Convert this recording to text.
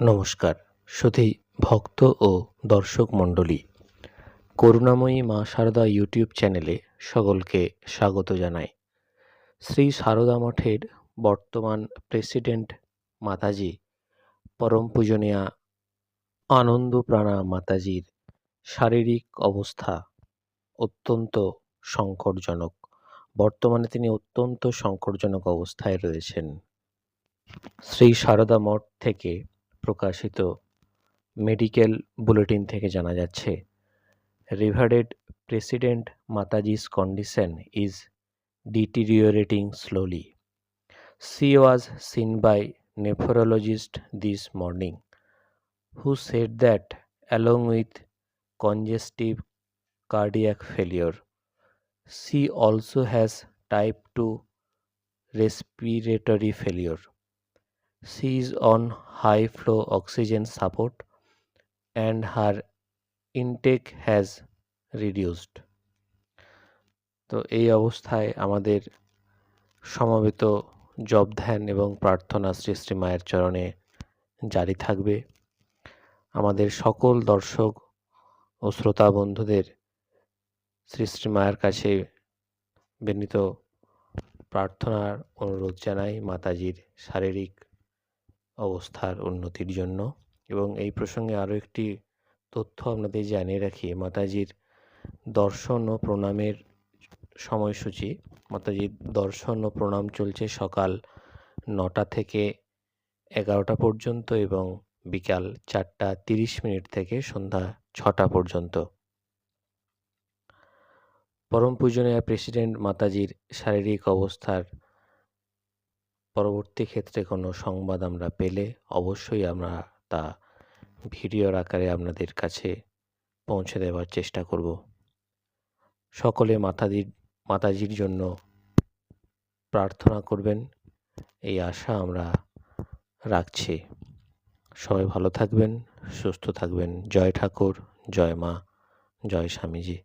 নমস্কার সুধী ভক্ত ও দর্শক মণ্ডলী। করুণাময়ী মা সারদা ইউটিউব চ্যানেলে সকলকে স্বাগত জানাই। শ্রী সারদা মঠের বর্তমান প্রেসিডেন্ট মাতাজি পরম পূজনীয়া আনন্দপ্রাণা মাতাজির শারীরিক অবস্থা অত্যন্ত সংকটজনক। বর্তমানে তিনি অত্যন্ত সংকটজনক অবস্থায় রয়েছেন। শ্রী সারদা মঠ থেকে প্রকাশিত মেডিকেল বুলেটিন থেকে জানা যাচ্ছে revered president Mataji's condition is deteriorating slowly. She was seen by nephrologist this morning, who said that along with congestive cardiac failure. She also has type two respiratory failure. She is on high flow oxygen support and her intake has reduced. তো এই অবস্থায় আমাদের সমবেত job ধ্যান এবং প্রার্থনা শ্রী শ্রী মায়ের চরণে জারি থাকবে। আমাদের সকল দর্শক ও শ্রোতা বন্ধুদের শ্রী শ্রী মায়ের কাছে বিনীত প্রার্থনার অনুরোধ জানাই। মাতাজির শারীরিক অবস্থার উন্নতির জন্য। এবং এই প্রসঙ্গে আরও একটি তথ্য আপনাদের জানিয়ে রাখি। মাতাজির দর্শন ও প্রণামের সময়সূচি। মাতাজির দর্শন ও প্রণাম চলছে সকাল নটা থেকে এগারোটা পর্যন্ত এবং বিকাল চারটা তিরিশ মিনিট থেকে সন্ধ্যা ছটা পর্যন্ত। পরম পূজনীয় প্রেসিডেন্ট মাতাজির শারীরিক অবস্থার পরবর্তী ক্ষেত্রে কোনো সংবাদ আমরা পেলে অবশ্যই আমরা তা ভিডিওর আকারে আপনাদের কাছে পৌঁছে দেওয়ার চেষ্টা করব। সকলে মাতাজির মাতাজির জন্য প্রার্থনা করবেন। এই আশা আমরা রাখছি। সবাই ভালো থাকবেন, সুস্থ থাকবেন। জয় ঠাকুর, জয় মা, জয় স্বামীজি।